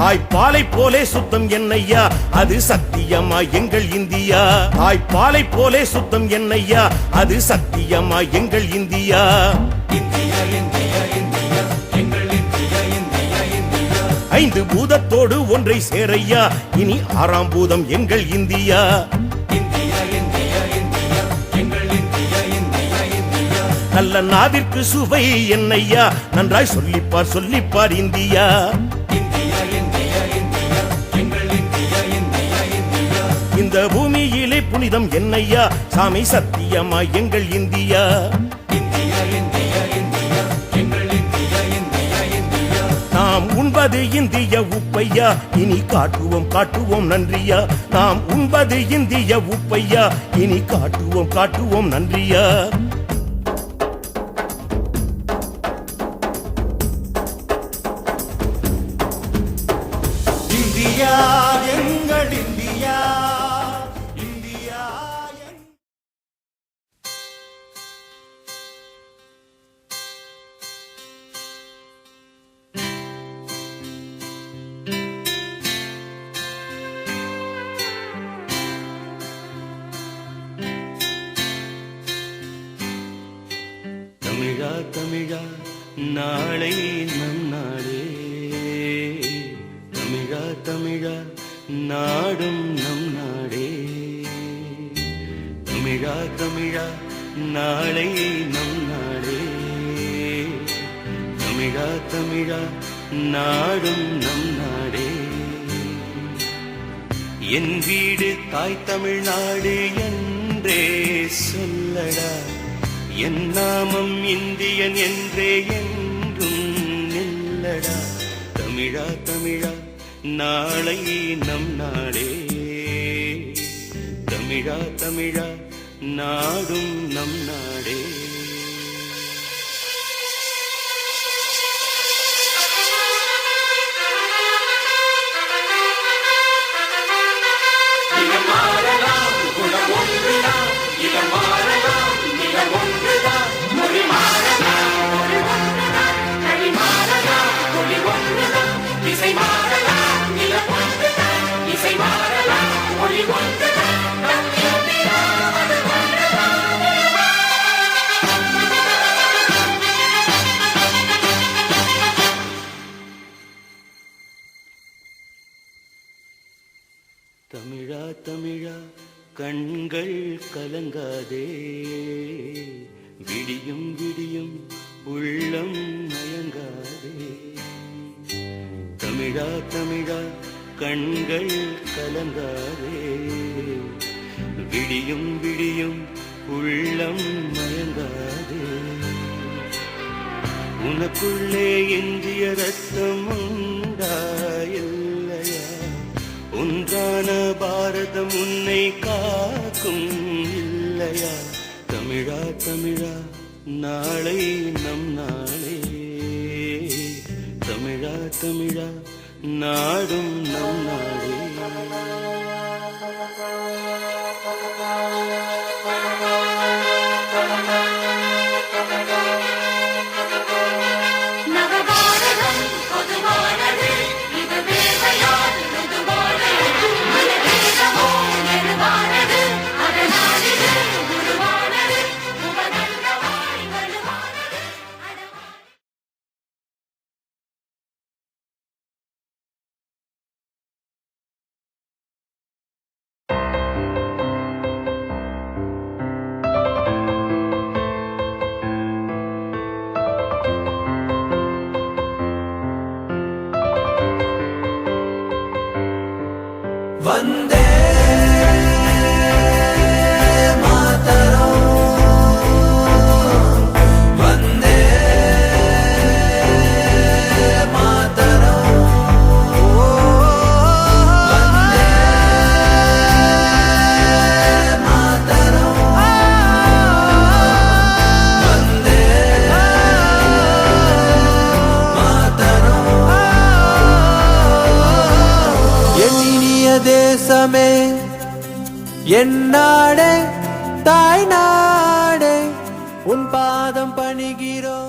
தாய்ப்பாலை போலே சுத்தம் என்னையா? அது சத்தியமா எங்கள் இந்தியா? தாய்ப்பாலை போலே சுத்தம் என்னையா? அது சத்தியமா எங்கள் இந்தியா? ஐந்து பூதத்தோடு ஒன்றை சேரையா? இனி ஆறாம் பூதம் எங்கள் இந்தியா. நல்ல நாவிற்கு சுவை என்னையா? நன்றாய் சொல்லிப்பார் சொல்லிப்பார் இந்தியா. இந்த பூமியிலே புனிதம் என்னையா? சாமி சத்தியமா? எங்கள் இந்தியா. நாம் உண்பது இந்திய உப்பையா? இனி காட்டுவோம் காட்டுவோம் நன்றியா? நாம் உண்பது இந்திய உப்பையா? இனி காட்டுவோம் காட்டுவோம் நன்றியா? தமிழா தமிழா நாளை நம் நாடே. தமிழா தமிழா நாடும் நம் நாடே. தமிழா தமிழா நாளை நம் நாடே. தமிழா தமிழா நாடும் நம் நாடே. என் வீடு தாய் தமிழ்நாடு என்றே சொல்லடா. என் நாமம் இந்தியன் என்றே என்றும் நில்லடா தமிழா தமிழா நாளை நம் நாடே தமிழா தமிழா நாடும் நம் நாடே. தமிழா கண்கள் கலங்காதே. விடியும் விடியும் உள்ளம் மயங்காதே. தமிழா தமிழா கண்கள் கலங்காதே. விடியும் விடியும் உள்ளம் மயங்காதே. உனக்குள்ளே இந்திய ரத்தம் உண்டா இல்லையா? ஒன்றான பாரதம் உன்னை காக்கும் இல்லையா? தமிழா தமிழா நாளை நம் நாளே. தமிழா தமிழா நாடும் நம் நாடே 안 돼. தேசமே என்னாடே தாய் நாடே உன் பாதம் பணிகிறோம்.